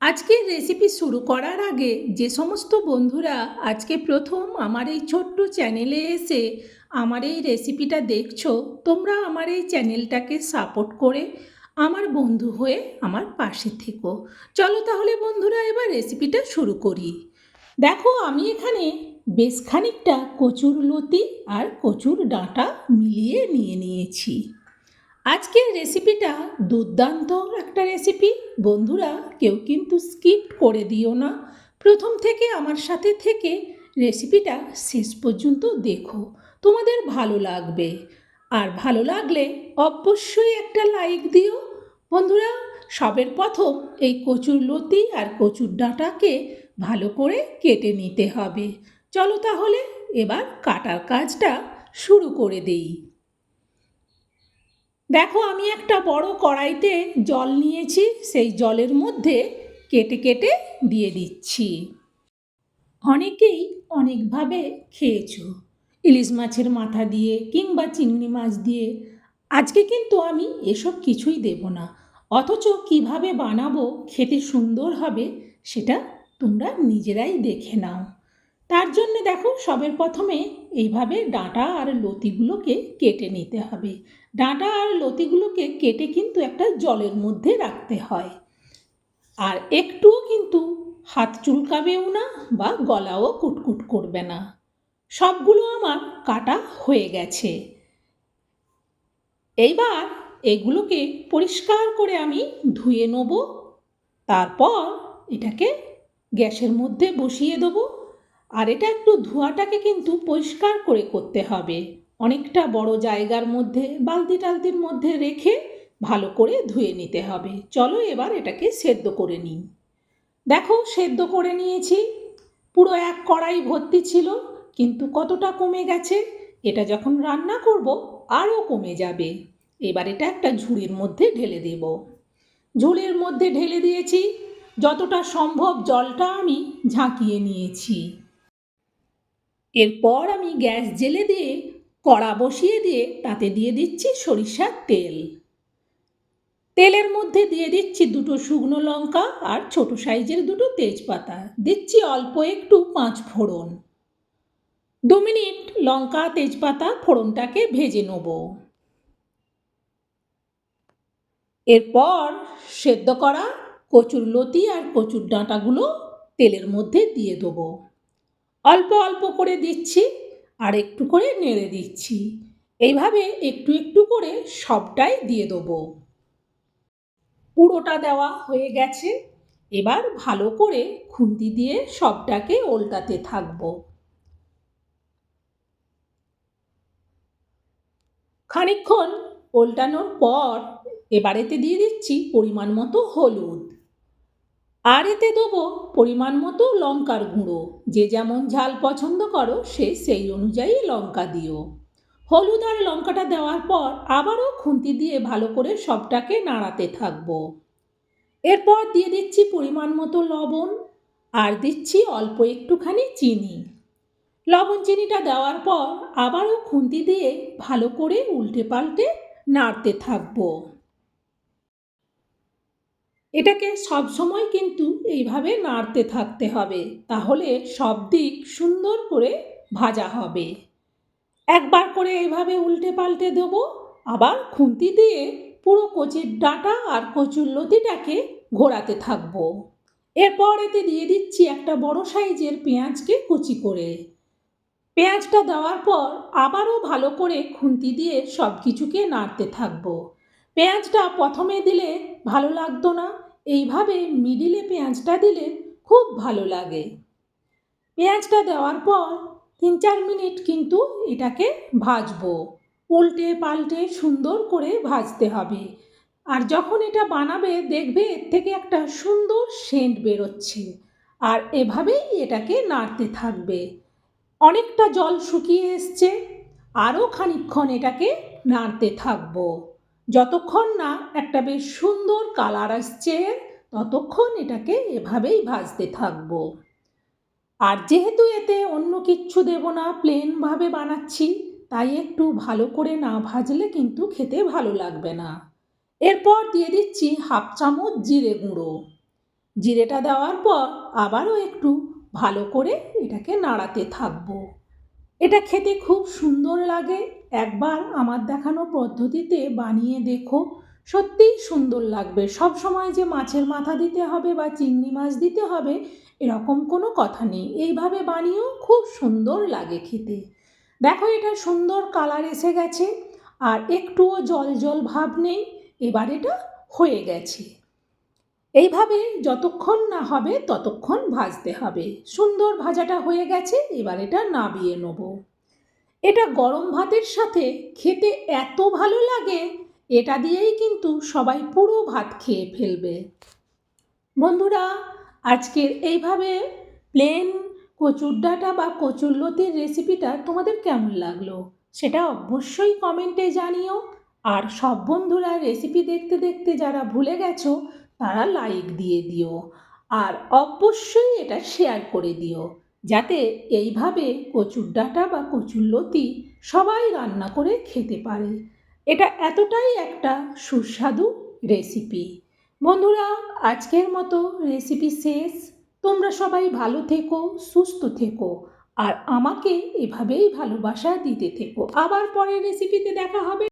আজকের রেসিপি শুরু করার আগে যে সমস্ত বন্ধুরা আজকে প্রথম আমার এই ছোট্ট চ্যানেলে এসে আমার এই রেসিপিটা দেখছ, তোমরা আমার এই চ্যানেলটাকে সাপোর্ট করে আমার বন্ধু হয়ে আমার পাশে থেকো। চলো তাহলে বন্ধুরা এবার রেসিপিটা শুরু করি। দেখো, আমি এখানে বেশ খানিকটা কচুর লতি আর কচুর ডাঁটা মিলিয়ে নিয়ে নিয়েছি। আজকের রেসিপিটা দুর্দান্ত একটা রেসিপি বন্ধুরা, কেউ কিন্তু স্কিপ করে দিও না। প্রথম থেকে আমার সাথে থেকে রেসিপিটা শেষ পর্যন্ত দেখো, তোমাদের ভালো লাগবে। আর ভালো লাগলে অবশ্যই একটা লাইক দিও। বন্ধুরা, সবের প্রথম এই কচুর লতি আর কচুর ডাঁটাকে ভালো করে কেটে নিতে হবে। চলো তাহলে এবার কাটার কাজটা শুরু করে দেই। দেখো, আমি একটা বড় কড়াইতে জল নিয়েছি, সেই জলের মধ্যে কেটে কেটে দিয়ে দিচ্ছি। অনেকেই অনেকভাবে খেয়েছো, ইলিশ মাছের মাথা দিয়ে কিংবা চিংড়ি মাছ দিয়ে। আজকে কিন্তু আমি এসব কিছুই দেব না, অথচ কীভাবে বানাবো, খেতে সুন্দর হবে, সেটা তোমরা নিজেরাই দেখে নাও। তার জন্য দেখো সবের প্রথমে এইভাবে ডাঁটা আর লতিগুলোকে কেটে নিতে হবে। ডাঁটা আর লতিগুলোকে কেটে কিন্তু একটা জলের মধ্যে রাখতে হয়। আর একটুও কিন্তু হাত চুলকাবেও না বা গলাও কুটকুট করবে না। সবগুলো আমার কাটা হয়ে গেছে। এইবার এগুলোকে পরিষ্কার করে আমি ধুয়ে নেব। তারপর এটাকে গ্যাসের মধ্যে বসিয়ে দেবো। আর এটা একটু ধোয়াটাকে কিন্তু পরিষ্কার করে করতে হবে। অনেকটা বড় জায়গার মধ্যে বালতি টালতির মধ্যে রেখে ভালো করে ধুয়ে নিতে হবে। চলো এবার এটাকে সেদ্ধ করে নিই। দেখো, সেদ্ধ করে নিয়েছি। পুরো এক কড়াই ভর্তি ছিল, কিন্তু কতটা কমে গেছে, এটা যখন রান্না করব আরও কমে যাবে। এবার এটা একটা ঝুড়ির মধ্যে ঢেলে দেব। ঝুড়ির মধ্যে ঢেলে দিয়েছি। যতটা সম্ভব জলটা আমি ঝাঁকিয়ে নিয়েছি। এরপর আমি গ্যাস জেলে দিয়ে, কড়া বসিয়ে দিয়ে, তাতে দিয়ে দিচ্ছি সরিষার তেল। তেলের মধ্যে দিয়ে দিচ্ছি দুটো শুকনো লঙ্কা আর ছোট সাইজের দুটো তেজপাতা। দিচ্ছি অল্প একটু পাঁচ ফোড়ন। দু মিনিট লঙ্কা, তেজপাতা ফোড়নটাকে ভেজে নেব। এরপর সেদ্ধ করা কচুর লতি আর কচুর ডাঁটাগুলো তেলের মধ্যে দিয়ে দেবো। অল্প অল্প করে দিচ্ছি আর একটু করে নেড়ে দিচ্ছি। এইভাবে একটু একটু করে সবটাই দিয়ে দেবো। পুরোটা দেওয়া হয়ে গেছে। এবার ভালো করে খুন্তি দিয়ে সবটাকে ওল্টাতে থাকব। খানিক্ষণ ওল্টানোর পর এবারেতে দিয়ে দিচ্ছি পরিমাণ মতো হলুদ। আর এতে দেবো পরিমাণ মতো লঙ্কার গুঁড়ো। যে যেমন ঝাল পছন্দ করো, সে সেই অনুযায়ী লঙ্কা দিও। হলুদ আর লঙ্কাটা দেওয়ার পর আবারও খুন্তি দিয়ে ভালো করে সবটাকে নাড়াতে থাকব। এরপর দিয়ে দিচ্ছি পরিমাণ মতো লবণ আর দিচ্ছি অল্প একটুখানি চিনি। লবণ চিনিটা দেওয়ার পর আবারও খুন্তি দিয়ে ভালো করে উল্টে পাল্টে নাড়তে থাকব। এটাকে সব সময় কিন্তু এইভাবে নাড়তে থাকতে হবে। তাহলে সব দিক সুন্দর করে ভাজা হবে। একবার করে এইভাবে উল্টে পাল্টে দেবো, আবার খুন্তি দিয়ে পুরো কচির ডাঁটা আর কচুর লতিটাকে ঘোরাতে থাকব। এরপর এতে দিয়ে দিচ্ছি একটা বড় সাইজের পেঁয়াজকে কুচি করে। পেঁয়াজটা দেওয়ার পর আবারও ভালো করে খুন্তি দিয়ে সব কিছুকে নাড়তে থাকব। পেঁয়াজটা প্রথমে দিলে ভালো লাগতো না। এইভাবে মিডিলে পেঁয়াজটা দিলে খুব ভালো লাগে। পেঁয়াজটা দেওয়ার পর তিন চার মিনিট কিন্তু এটাকে ভাজবো। উল্টে পাল্টে সুন্দর করে ভাজতে হবে। আর যখন এটা বানাবে, দেখবে এর থেকে একটা সুন্দর সেন্ট বেরোচ্ছে। আর এভাবেই এটাকে নাড়তে থাকবে। অনেকটা জল শুকিয়ে এসছে। আরও খানিক্ষণ এটাকে নাড়তে থাকব। যতক্ষণ না একটা বেশ সুন্দর কালার আসছে, ততক্ষণ এটাকে এভাবেই ভাজতে থাকব। আর যেহেতু এতে অন্য কিচ্ছু দেব না প্লেনভাবে বানাচ্ছি, তাই একটু ভালো করে না ভাজলে কিন্তু খেতে ভালো লাগবে না। এরপর দিয়ে দিচ্ছি হাফ চামচ জিরে গুঁড়ো। জিরেটা দেওয়ার পর আবারও একটু ভালো করে এটাকে নাড়াতে থাকব। এটা খেতে খুব সুন্দর লাগে একবার আমার দেখানো পদ্ধতিতে বানিয়ে দেখো। সত্যিই সুন্দর লাগবে। সব সময় যে মাছের মাথা দিতে হবে বা চিংড়ি মাছ দিতে হবে, এরকম কোনো কথা নেই। এইভাবে বানিয়েও খুব সুন্দর লাগে খেতে। দেখো এটা সুন্দর কালার এসে গেছে, আর একটুও জল জল ভাব নেই। এবার এটা হয়ে গেছে। এইভাবে যতক্ষণ না হবে ততক্ষণ ভাজতে হবে। সুন্দর ভাজাটা হয়ে গেছে, এবার এটা নাবিয়ে নেব। এটা গরম ভাতের সাথে খেতে এত ভালো লাগে, এটা দিয়েই কিন্তু সবাই পুরো ভাত খেয়ে ফেলবে। বন্ধুরা, আজকের এইভাবে প্লেন কচুর ডাঁটা বা কচুর লতির রেসিপিটা তোমাদের কেমন লাগল, সেটা অবশ্যই কমেন্টে জানিও। আর সব বন্ধুরা রেসিপি দেখতে দেখতে যারা ভুলে গেছো, তারা লাইক দিয়ে দিও। আর অবশ্যই এটা শেয়ার করে দিও। যাতে এইভাবে কচুর ডাঁটা বা কচুর লতি সবাই রান্না করে খেতে পারে। এটা এতটাই একটা সুস্বাদু রেসিপি। বন্ধুরা, আজকের মতো রেসিপি শেষ। তোমরা সবাই ভালো থেকো, সুস্থ থেকো, আর আমাকে এভাবেই ভালোবাসা দিতে থেকো। আবার পরের রেসিপিতে দেখা হবে।